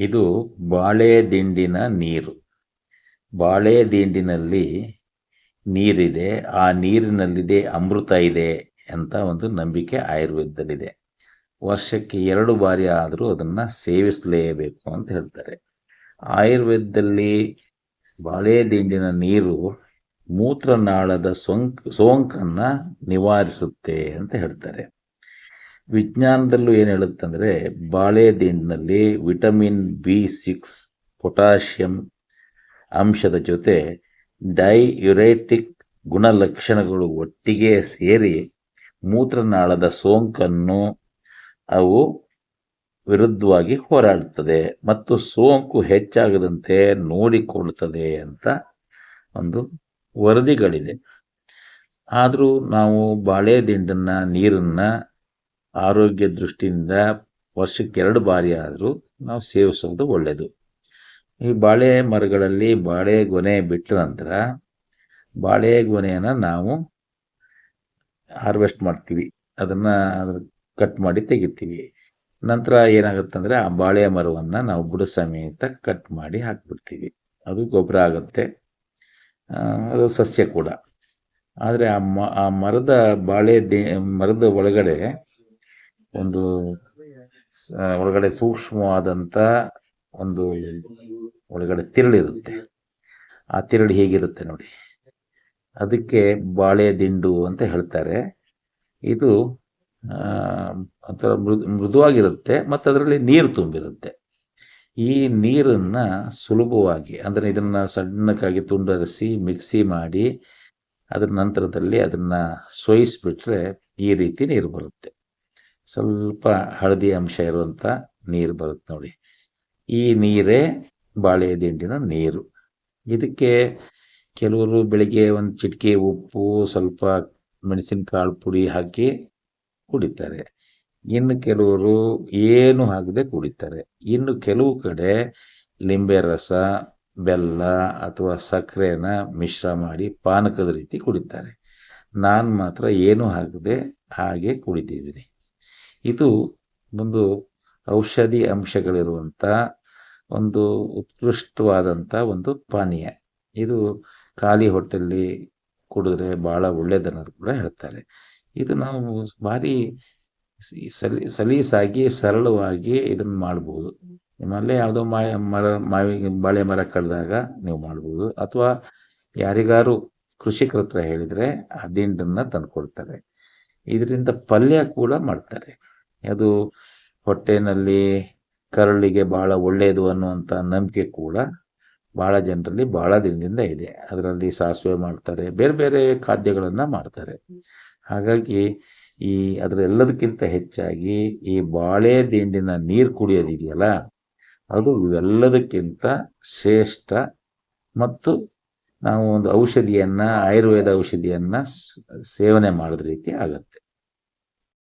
ಇದು ಬಾಳೆ ದಿಂಡಿನ ನೀರು. ಬಾಳೆ ದಿಂಡಿನಲ್ಲಿ ನೀರಿದೆ. ಆ ನೀರಿನಲ್ಲಿದೆ ಅಮೃತ ಇದೆ ಅಂತ ಒಂದು ನಂಬಿಕೆ ಆಯುರ್ವೇದದಲ್ಲಿದೆ. ವರ್ಷಕ್ಕೆ ಎರಡು ಬಾರಿ ಆದರೂ ಅದನ್ನು ಸೇವಿಸಲೇಬೇಕು ಅಂತ ಹೇಳ್ತಾರೆ. ಆಯುರ್ವೇದದಲ್ಲಿ ಬಾಳೆ ದಿಂಡಿನ ನೀರು ಮೂತ್ರನಾಳದ ಸೋಂಕ್, ಸೋಂಕನ್ನು ನಿವಾರಿಸುತ್ತೆ ಅಂತ ಹೇಳ್ತಾರೆ. ವಿಜ್ಞಾನದಲ್ಲೂ ಏನು ಹೇಳುತ್ತಂದರೆ ಬಾಳೆದಿಂಡಿನಲ್ಲಿ ವಿಟಮಿನ್ ಬಿ ಸಿಕ್ಸ್, ಪೊಟ್ಯಾಷಿಯಂ ಅಂಶದ ಜೊತೆ ಡೈಯುರೇಟಿಕ್ ಗುಣಲಕ್ಷಣಗಳು ಒಟ್ಟಿಗೆ ಸೇರಿ ಮೂತ್ರನಾಳದ ಸೋಂಕನ್ನು ಅವು ವಿರುದ್ಧವಾಗಿ ಹೋರಾಡುತ್ತದೆ ಮತ್ತು ಸೋಂಕು ಹೆಚ್ಚಾಗದಂತೆ ನೋಡಿಕೊಳ್ಳುತ್ತದೆ ಅಂತ ಒಂದು ವರದಿಗಳಿದೆ. ಆದರೂ ನಾವು ಬಾಳೆ ದಿಂಡನ್ನು ನೀರನ್ನು ಆರೋಗ್ಯ ದೃಷ್ಟಿಯಿಂದ ವರ್ಷಕ್ಕೆ ಎರಡು ಬಾರಿ ಆದರೂ ನಾವು ಸೇವಿಸೋದು ಒಳ್ಳೆಯದು ಈ ಬಾಳೆ ಮರಗಳಲ್ಲಿ ಬಾಳೆ ಗೊನೆ ಬಿಟ್ಟ ನಂತರ ಬಾಳೆ ಗೊನೆಯನ್ನು ನಾವು ಹಾರ್ವೆಸ್ಟ್ ಮಾಡ್ತೀವಿ. ಅದನ್ನು ಕಟ್ ಮಾಡಿ ತೆಗಿತೀವಿ. ನಂತರ ಏನಾಗುತ್ತೆ ಆ ಬಾಳೆ ಮರವನ್ನು ನಾವು ಬುಡ ಸಮೇತ ಕಟ್ ಮಾಡಿ ಹಾಕ್ಬಿಡ್ತೀವಿ. ಅದು ಗೊಬ್ಬರ ಆಗುತ್ತೆ. ಅದು ಸಸ್ಯ ಕೂಡ. ಆದರೆ ಆ ಮ, ಆ ಮರದ ಬಾಳೆ ದಿ, ಮರದ ಒಳಗಡೆ ಒಂದು ಒಳಗಡೆ ಸೂಕ್ಷ್ಮವಾದಂಥ ಒಂದು ಒಳಗಡೆ ತಿರುಳಿರುತ್ತೆ ಆ ತಿರುಳು ಹೇಗಿರುತ್ತೆ ನೋಡಿ. ಅದಕ್ಕೆ ಬಾಳೆ ದಿಂಡು ಅಂತ ಹೇಳ್ತಾರೆ. ಇದು ಒಂಥರ ಮೃದು ಮೃದುವಾಗಿರುತ್ತೆ ಮತ್ತು ಅದರಲ್ಲಿ ನೀರು ತುಂಬಿರುತ್ತೆ. ಈ ನೀರನ್ನು ಸುಲಭವಾಗಿ, ಅಂದರೆ ಇದನ್ನು ಸಣ್ಣಕ್ಕಾಗಿ ತುಂಡರಿಸಿ ಮಿಕ್ಸಿ ಮಾಡಿ, ಅದರ ನಂತರದಲ್ಲಿ ಅದನ್ನು ಸೋಯಿಸ್ಬಿಟ್ರೆ ಈ ರೀತಿ ನೀರು ಬರುತ್ತೆ. ಸ್ವಲ್ಪ ಹಳದಿ ಅಂಶ ಇರುವಂಥ ನೀರು ಬರುತ್ತೆ ನೋಡಿ. ಈ ನೀರೇ ಬಾಳೆ ದಿಂಡಿನ ನೀರು. ಇದಕ್ಕೆ ಕೆಲವರು ಬೆಳಿಗ್ಗೆ ಒಂದು ಚಿಟಿಕೆ ಉಪ್ಪು, ಸ್ವಲ್ಪ ಮೆಣಸಿನಕಾಳು ಪುಡಿ ಹಾಕಿ ಕುಡಿತಾರೆ. ಇನ್ನು ಕೆಲವರು ಏನು ಹಾಕದೆ ಕುಡಿತಾರೆ. ಇನ್ನು ಕೆಲವು ಕಡೆ ಲಿಂಬೆ ರಸ, ಬೆಲ್ಲ ಅಥವಾ ಸಕ್ಕರೆನ ಮಿಶ್ರ ಮಾಡಿ ಪಾನಕದ ರೀತಿ ಕುಡಿತಾರೆ. ನಾನು ಮಾತ್ರ ಏನು ಹಾಕದೆ ಹಾಗೆ ಕುಡಿತಿದ್ದೀನಿ. ಇದು ಒಂದು ಔಷಧಿ ಅಂಶಗಳಿರುವಂಥ ಒಂದು ಉತ್ಕೃಷ್ಟವಾದಂಥ ಒಂದು ಪಾನೀಯ. ಇದು ಖಾಲಿ ಹೊಟ್ಟೆಯಲ್ಲಿ ಕುಡಿದ್ರೆ ಭಾಳ ಒಳ್ಳೆಯದನ್ನೋದು ಕೂಡ ಹೇಳ್ತಾರೆ. ಇದು ನಾವು ಭಾರಿ ಸಲಿ, ಸಲೀಸಾಗಿ, ಸರಳವಾಗಿ ಇದನ್ನು ಮಾಡ್ಬೋದು. ನಿಮ್ಮಲ್ಲೇ ಯಾವುದೋ ಮಾ, ಮರ, ಮಾವಿ, ಬಾಳೆ ಮರ ಕಳೆದಾಗ ನೀವು ಮಾಡ್ಬೋದು. ಅಥವಾ ಯಾರಿಗಾರು ಕೃಷಿಕರ ಹತ್ರ ಹೇಳಿದರೆ ಆ ದಿಂಡನ್ನು ತಂದುಕೊಡ್ತಾರೆ. ಇದರಿಂದ ಪಲ್ಯ ಕೂಡ ಮಾಡ್ತಾರೆ. ಅದು ಹೊಟ್ಟೆನಲ್ಲಿ ಕರಳಿಗೆ ಭಾಳ ಒಳ್ಳೆಯದು ಅನ್ನುವಂಥ ನಂಬಿಕೆ ಕೂಡ ಭಾಳ ಜನರಲ್ಲಿ ಭಾಳ ದಿನದಿಂದ ಇದೆ. ಅದರಲ್ಲಿ ಸಾಸಿವೆ ಮಾಡ್ತಾರೆ, ಬೇರೆ ಬೇರೆ ಖಾದ್ಯಗಳನ್ನು ಮಾಡ್ತಾರೆ. ಹಾಗಾಗಿ ಈ ಅದರೆಲ್ಲದಕ್ಕಿಂತ ಹೆಚ್ಚಾಗಿ ಈ ಬಾಳೆ ದಿಂಡಿನ ನೀರು ಕುಡಿಯೋದಿದೆಯಲ್ಲ, ಅದು ಇವೆಲ್ಲದಕ್ಕಿಂತ ಶ್ರೇಷ್ಠ ಮತ್ತು ನಾವು ಒಂದು ಔಷಧಿಯನ್ನು, ಆಯುರ್ವೇದ ಔಷಧಿಯನ್ನು ಸೇವನೆ ಮಾಡಿದ ರೀತಿ ಆಗುತ್ತೆ.